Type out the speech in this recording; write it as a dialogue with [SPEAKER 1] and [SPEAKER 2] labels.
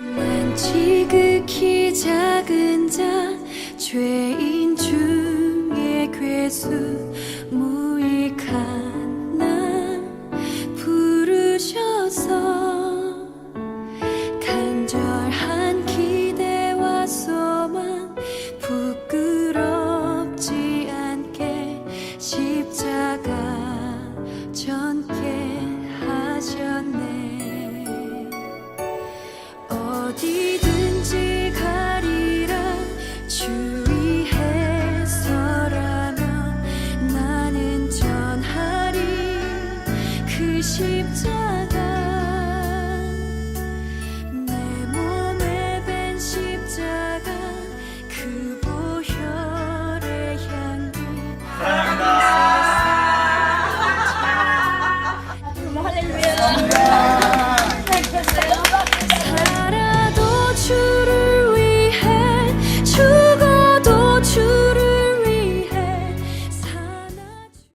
[SPEAKER 1] 난 지극히 작은 자 죄인 중에 괴수 무익한 디든지 가리라. 주의해서라면 나는 전하리. 그 십자